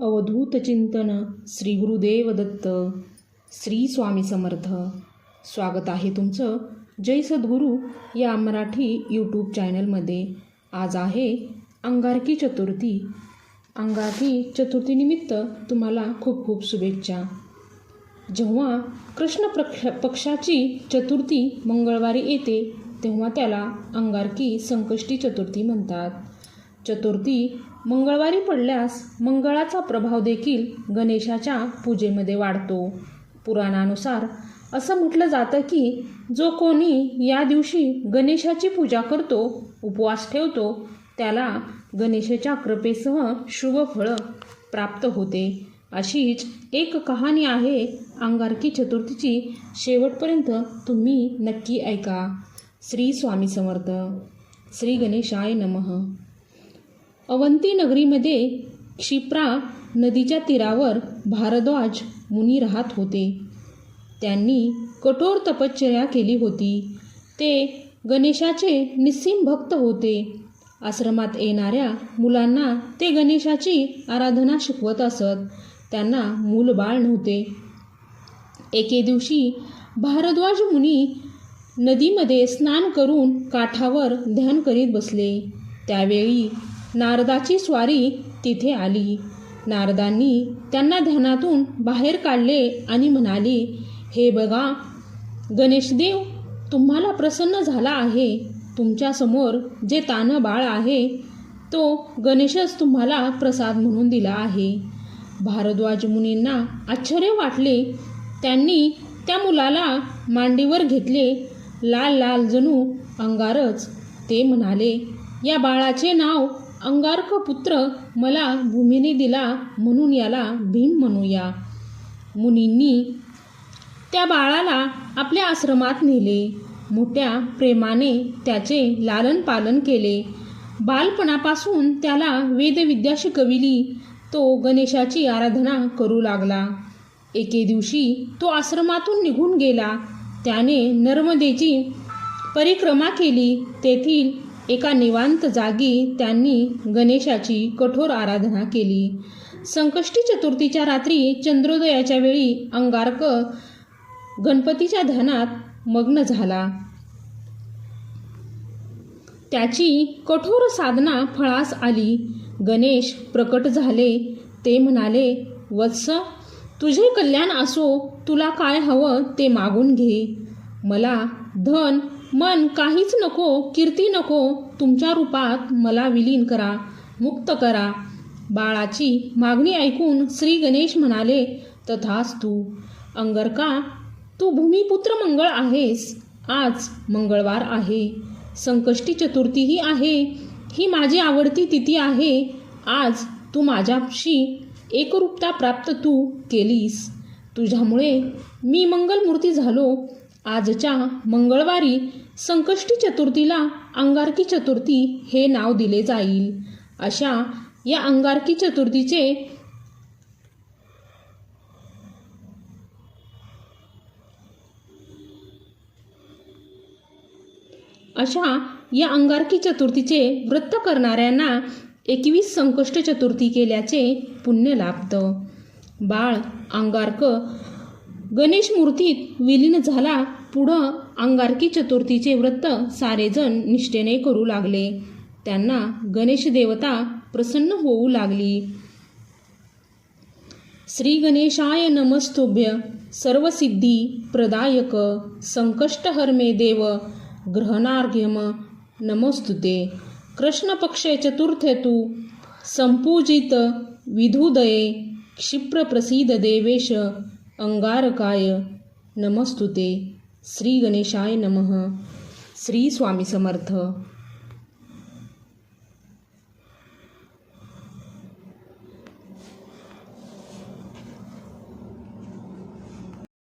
अवधूत चिंतन श्री गुरुदेव दत्त श्री स्वामी समर्थ. स्वागत आहे तुमचं जय सद्गुरू या मराठी यूट्यूब चॅनलमध्ये आज आहे अंगारकी चतुर्थी. अंगारकी चतुर्थीनिमित्त तुम्हाला खूप खूप शुभेच्छा. जेव्हा कृष्ण प्रक्ष पक्षाची चतुर्थी मंगळवारी येते तेव्हा त्याला अंगारकी संकष्टी चतुर्थी म्हणतात. चतुर्थी मंगळवारी पडल्यास मंगळाचा प्रभाव देखील गणेशाच्या पूजेमध्ये वाढतो. पुराणानुसार असं म्हटलं जातं की जो कोणी या दिवशी गणेशाची पूजा करतो उपवास ठेवतो त्याला गणेशाच्या कृपेसह शुभ फळं प्राप्त होते. अशीच एक कहाणी आहे अंगारकी चतुर्थीची. शेवटपर्यंत तुम्ही नक्की ऐका. श्री स्वामी समर्थ. श्री गणेशाय नमः. अवंती नगरीमध्ये क्षिप्रा नदीच्या तीरावर भारद्वाज मुनी राहत होते. त्यांनी कठोर तपश्चर्या केली होती. ते गणेशाचे निस्सीम भक्त होते. आश्रमात येणाऱ्या मुलांना ते गणेशाची आराधना शिकवत असत. त्यांना मूलबाळ नव्हते. एके दिवशी भारद्वाज मुनी नदीमध्ये स्नान करून काठावर ध्यान करीत बसले. त्यावेळी नारदाची स्वारी तिथे आली. नारदांनी त्यांना ध्यानातून बाहेर काढले आणि म्हणाली हे बघा गणेशदेव तुम्हाला प्रसन्न झाला आहे. तुमच्यासमोर जे तानं बाळ आहे तो गणेशच तुम्हाला प्रसाद म्हणून दिला आहे. भारद्वाज मुनींना आश्चर्य वाटले. त्यांनी त्या मुलाला मांडीवर घेतले. लाल लाल जणू अंगारच. ते म्हणाले या बाळाचे नाव अंगारक पुत्र मला भूमीने दिला म्हणून याला भीम म्हणूया. मुनींनी त्या बाळाला आपल्या आश्रमात नेले. मोठ्या प्रेमाने त्याचे लालन पालन केले. बालपणापासून त्याला वेदविद्या शिकविली. तो गणेशाची आराधना करू लागला. एके दिवशी तो आश्रमातून निघून गेला. त्याने नर्मदेची परिक्रमा केली. तेथील एका निवांत जागी त्यांनी गणेशाची कठोर आराधना केली. संकष्टी चतुर्थीच्या रात्री चंद्रोदयाच्या वेळी अंगारक गणपतीच्या ध्यानात मग्न झाला. त्याची कठोर साधना फळास आली. गणेश प्रकट झाले. ते म्हणाले वत्स तुझे कल्याण असो तुला काय हवं ते मागून घे. मला धन मन काहीच नको कीर्ती नको तुमच्या रूपात मला विलीन करा मुक्त करा. बाळाची मागणी ऐकून श्री गणेश म्हणाले तथाच तू अंगरका तू भूमिपुत्र मंगळ आहेस. आज मंगळवार आहे. संकष्टी चतुर्थीही आहे. ही माझी आवडती तिथी आहे. आज तू माझ्याशी एकरूपता प्राप्त तू केलीस. तुझ्यामुळे मी मंगलमूर्ती झालो. आजच्या मंगळवारी संकष्टी चतुर्थीला अंगारकी चतुर्थी हे नाव दिले जाईल. अशा या अंगारकी चतुर्थीचे अशा या अंगारकी चतुर्थीचे व्रत करणाऱ्यांना एकवीस संकष्ट चतुर्थी केल्याचे पुण्य लाभतं. बाळ अंगारक गणेश मूर्तीत विलीन झाला पुढं अंगारकी चतुर्थीचे व्रत सारेजण निष्ठेने करू लागले. त्यांना गणेश देवता प्रसन्न होऊ लागली. श्री गणेशाय नमस्तुभ्य. सर्वसिद्धी प्रदायक. संकष्टहर्मे देव. ग्रहणार्घ्यम. नमस्तुते. कृष्णपक्षे चतुर्थे तू. संपूजित विधुदये. क्षिप्रप्रसीद देवेश. अंगारकाय. नमस्तुते. श्री गणेशाय नमः. श्री स्वामी समर्थ.